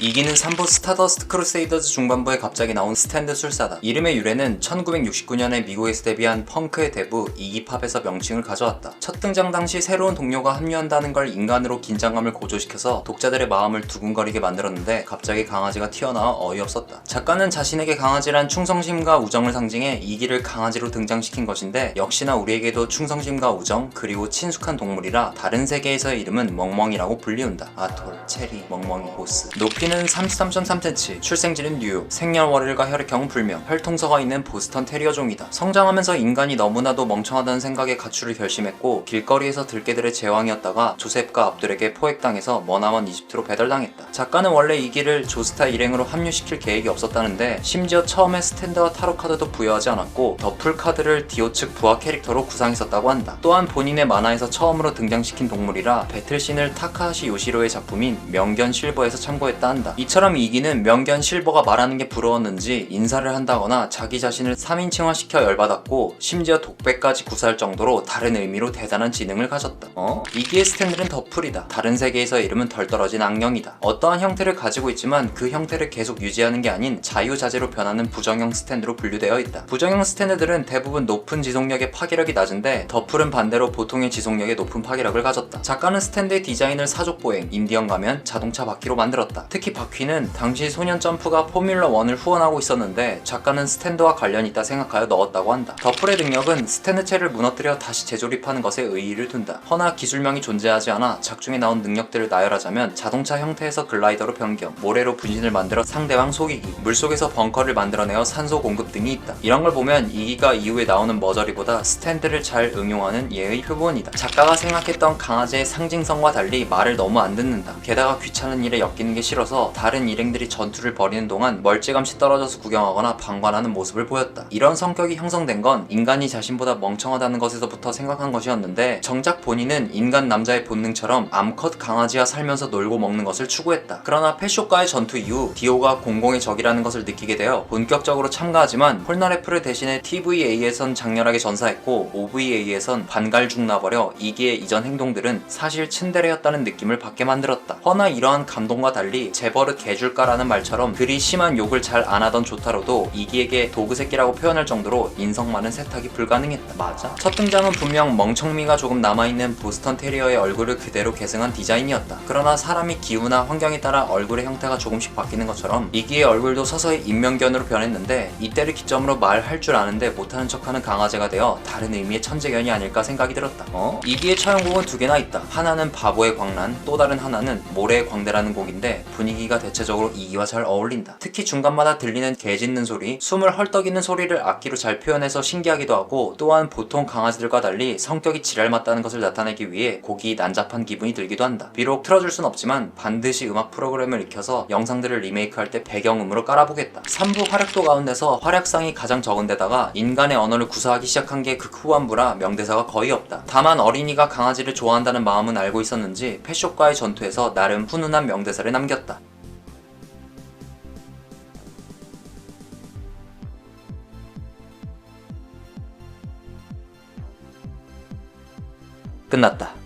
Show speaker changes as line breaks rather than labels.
이기는 3부 스타더스트 크루세이더즈 중반부에 갑자기 나온 스탠드 술사다. 이름의 유래는 1969년에 미국에서 데뷔한 펑크의 대부 이기팝에서 명칭을 가져왔다. 첫 등장 당시 새로운 동료가 합류한다는 걸 인간으로 긴장감을 고조시켜서 독자들의 마음을 두근거리게 만들었는데 갑자기 강아지가 튀어나와 어이없었다. 작가는 자신에게 강아지란 충성심과 우정을 상징해 이기를 강아지로 등장시킨 것인데 역시나 우리에게도 충성심과 우정 그리고 친숙한 동물이라 다른 세계에서의 이름은 멍멍이라고 불리운다. 아톨, 체리, 멍멍이, 보스. 높이 는 33.3cm, 출생지는 뉴욕, 생년월일과 혈액형은 불명, 혈통서가 있는 보스턴 테리어종이다. 성장하면서 인간이 너무나도 멍청하다는 생각에 가출을 결심했고 길거리에서 들개들의 제왕이었다가 조셉과 압둘에게 포획당해서 머나먼 이집트로 배달당했다. 작가는 원래 이기를 조스타 일행으로 합류시킬 계획이 없었다는데 심지어 처음에 스탠드와 타로 카드도 부여하지 않았고 더풀 카드를 디오 측 부하 캐릭터로 구상했었다고 한다. 또한 본인의 만화에서 처음으로 등장시킨 동물이라 배틀씬을 타카하시 요시로의 작품인 명견 실버에서 참고했다 한다. 이처럼 이기는 명견 실버가 말하는 게 부러웠는지 인사를 한다거나 자기 자신을 3인칭화시켜 열받았고 심지어 독백까지 구사할 정도로 다른 의미로 대단한 지능을 가졌다. 어? 이기의 스탠드는 더풀이다. 다른 세계에서의 이름은 덜 떨어진 악령이다. 어떠한 형태를 가지고 있지만 그 형태를 계속 유지하는 게 아닌 자유자재로 변하는 부정형 스탠드로 분류되어 있다. 부정형 스탠드들은 대부분 높은 지속력의 파괴력이 낮은데 더풀은 반대로 보통의 지속력의 높은 파괴력을 가졌다. 작가는 스탠드의 디자인을 사족보행, 인디언 가면, 자동차 바퀴로 만들었다. 특히 바퀴는 당시 소년 점프가 포뮬러 1을 후원하고 있었는데 작가는 스탠드와 관련이 있다 생각하여 넣었다고 한다. 더풀의 능력은 스탠드체를 무너뜨려 다시 재조립하는 것에 의의를 둔다. 허나 기술명이 존재하지 않아 작중에 나온 능력들을 나열하자면 자동차 형태에서 글라이더로 변경, 모래로 분신을 만들어 상대방 속이기, 물속에서 벙커를 만들어내어 산소 공급 등이 있다. 이런 걸 보면 이기가 이후에 나오는 머저리보다 스탠드를 잘 응용하는 예의 표본이다. 작가가 생각했던 강아지의 상징성과 달리 말을 너무 안 듣는다. 게다가 귀찮은 일에 엮이는 게 싫어서 다른 일행들이 전투를 벌이는 동안 멀찌감치 떨어져서 구경하거나 방관하는 모습을 보였다. 이런 성격이 형성된 건 인간이 자신보다 멍청하다는 것에서부터 생각한 것이었는데 정작 본인은 인간 남자의 본능처럼 암컷 강아지와 살면서 놀고 먹는 것을 추구했다. 그러나 패쇼과의 전투 이후 디오가 공공의 적이라는 것을 느끼게 되어 본격적으로 참가하지만 폴나레프를 대신해 TVA에선 장렬하게 전사했고 OVA에선 반갈 죽 나버려 이기의 이전 행동들은 사실 츤데레였다는 느낌을 받게 만들었다. 허나 이러한 감동과 달리 재벌을 개줄까라는 말처럼 그리 심한 욕을 잘 안 하던 조타로도 이기에게 도그새끼라고 표현할 정도로 인성 많은 세탁이 불가능했다. 맞아. 첫 등장은 분명 멍청미가 조금 남아있는 보스턴 테리어의 얼굴을 그대로 계승한 디자인이었다. 그러나 사람이 기후나 환경에 따라 얼굴의 형태가 조금씩 바뀌는 것처럼 이기의 얼굴도 서서히 인명견으로 변했는데 이때를 기점으로 말할 줄 아는데 못하는 척하는 강아지가 되어 다른 의미의 천재견이 아닐까 생각이 들었다. 어? 이기의 처형곡은 두 개나 있다. 하나는 바보의 광란, 또 다른 하나는 모래의 광대라는 곡인데 분위기 가 대체적으로 이기와 잘 어울린다. 특히 중간마다 들리는 개 짖는 소리, 숨을 헐떡이는 소리를 악기로 잘 표현해서 신기하기도 하고 또한 보통 강아지들과 달리 성격이 지랄 맞다는 것을 나타내기 위해 곡이 난잡한 기분이 들기도 한다. 비록 틀어줄 순 없지만 반드시 음악 프로그램을 익혀서 영상들을 리메이크할 때 배경음으로 깔아보겠다. 3부 활약도 가운데서 활약상이 가장 적은 데다가 인간의 언어를 구사하기 시작한 게 극 후반부라 명대사가 거의 없다. 다만 어린이가 강아지를 좋아한다는 마음은 알고 있었는지 패쇼과의 전투에서 나름 훈훈한 명대사를 남겼다. 끝났다.